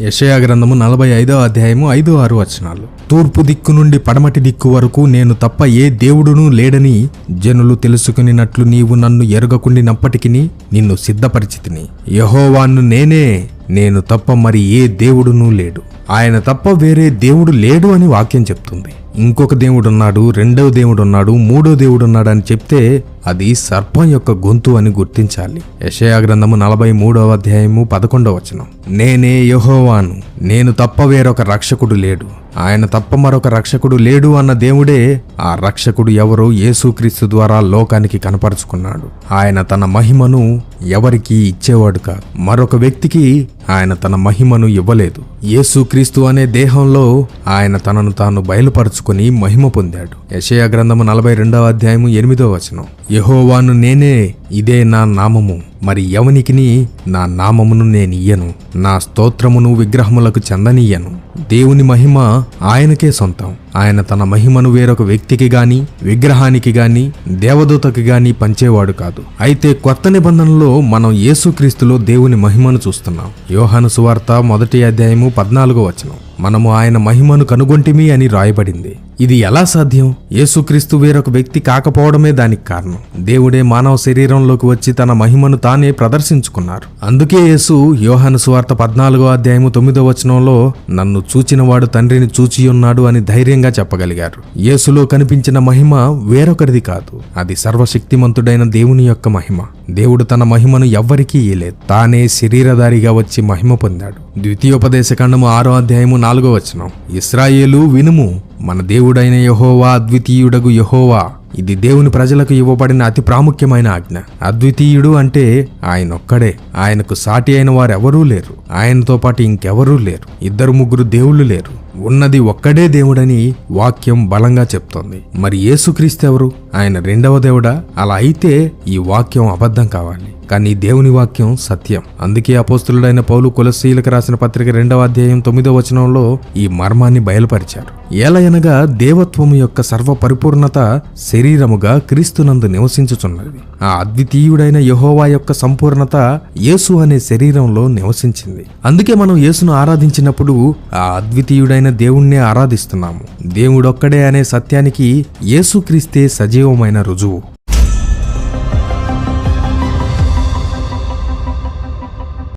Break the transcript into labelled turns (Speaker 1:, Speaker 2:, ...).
Speaker 1: యషయా గ్రంథము నలభై ఐదో అధ్యాయము ఐదు ఆరు వచనాలు. తూర్పు దిక్కు నుండి పడమటి దిక్కు వరకు నేను తప్ప ఏ దేవుడునూ లేడని జనులు తెలుసుకునినట్లు నీవు నన్ను ఎరగకుండినప్పటికీ నిన్ను సిద్ధపరిచితిని. యహోవాన్ను నేనే నేను తప్ప మరి ఏ దేవుడునూ లేడు. ఆయన తప్ప వేరే దేవుడు లేడు అని వాక్యం చెప్తుంది. ఇంకొక దేవుడు ఉన్నాడు రెండవ దేవుడు ఉన్నాడు మూడో దేవుడు ఉన్నాడు అని చెప్తే అది సర్పం యొక్క గొంతు అని గుర్తించాలి. యషయా గ్రంథము నలభై మూడవ అధ్యాయము పదకొండవ వచనం. నేనే యహోవాను నేను తప్ప వేరొక రక్షకుడు లేడు. ఆయన తప్ప మరొక రక్షకుడు లేడు అన్న దేవుడే ఆ రక్షకుడు ఎవరో యేసుక్రీస్తు ద్వారా లోకానికి కనపరుచుకున్నాడు. ఆయన తన మహిమను ఎవరికి ఇచ్చేవాడు కాదు. మరొక వ్యక్తికి ఆయన తన మహిమను ఇవ్వలేదు. యేసుక్రీస్తు అనే దేహంలో ఆయన తనను తాను బయలుపరుచుకుని మహిమ పొందాడు. యశయా గ్రంథము నలభై రెండవ అధ్యాయము ఎనిమిదో వచనం. యహోవాను నేనే ఇదే నా నామము. మరి ఎవనికిని నా నామమును నేనియ్యను నా స్తోత్రమును విగ్రహములకు చెందనీయను దేవుని మహిమ ఆయనకే సొంతం. ఆయన తన మహిమను వేరొక వ్యక్తికి గాని విగ్రహానికి గాని దేవదూతకి గాని పంచేవాడు కాదు. అయితే కొత్త నిబంధనలో మనం యేసుక్రీస్తులో దేవుని మహిమను చూస్తున్నాం. యోహాను సువార్త మొదటి అధ్యాయము పద్నాలుగో వచనం. మనము ఆయన మహిమను కనుగొంటిమి అని రాయబడింది. ఇది ఎలా సాధ్యం? యేసుక్రీస్తు వేరొక వ్యక్తి కాకపోవడమే దానికి కారణం. దేవుడే మానవ శరీరంలోకి వచ్చి తన మహిమను తానే ప్రదర్శించుకున్నారు. అందుకే యేసు యోహాను సువార్త పద్నాలుగో అధ్యాయము తొమ్మిదో వచనంలో నన్ను చూచినవాడు తండ్రిని చూచి ఉన్నాడు అని ధైర్యంగా చెప్పగలిగారు. యేసులో కనిపించిన మహిమ వేరొకరిది కాదు. అది సర్వశక్తిమంతుడైన దేవుని యొక్క మహిమ. దేవుడు తన మహిమను ఎవ్వరికీ ఇయలేదు తానే శరీరధారిగా వచ్చి మహిమ పొందాడు. ద్వితీయోపదేశ ఖండము ఆరో అధ్యాయము నాలుగో వచనం. ఇస్రాయేలు వినుము. మన దేవుడైన యహోవా అద్వితీయుడగు యహోవా. ఇది దేవుని ప్రజలకు ఇవ్వబడిన అతి ప్రాముఖ్యమైన ఆజ్ఞ. అద్వితీయుడు అంటే ఆయనొక్కడే. ఆయనకు సాటి అయిన వారెవరూ లేరు. ఆయనతో పాటు ఇంకెవరూ లేరు. ఇద్దరు ముగ్గురు దేవుళ్ళు లేరు. ఉన్నది ఒక్కడే దేవుడని వాక్యం బలంగా చెప్తోంది. మరి యేసుక్రీస్తు ఎవరు? ఆయన రెండవ దేవుడా? అలా అయితే ఈ వాక్యం అబద్ధం కావాలి. కానీ దేవుని వాక్యం సత్యం. అందుకే అపోస్తులుడైన పౌలు కులశీలకు రాసిన పత్రిక రెండవ అధ్యాయం తొమ్మిదవ వచనంలో ఈ మర్మాన్ని బయలుపరిచారు. ఏలయనగా దేవత్వము యొక్క సర్వ పరిపూర్ణత శరీరముగా క్రీస్తునందు నివసించుచున్నది. ఆ అద్వితీయుడైన యహోవా యొక్క సంపూర్ణత యేసు అనే శరీరంలో నివసించింది. అందుకే మనం యేసును ఆరాధించినప్పుడు ఆ అద్వితీయుడైన దేవుణ్ణే ఆరాధిస్తున్నాము. దేవుడొక్కడే అనే సత్యానికి యేసుక్రీస్తే సజీవమైన రుజువు.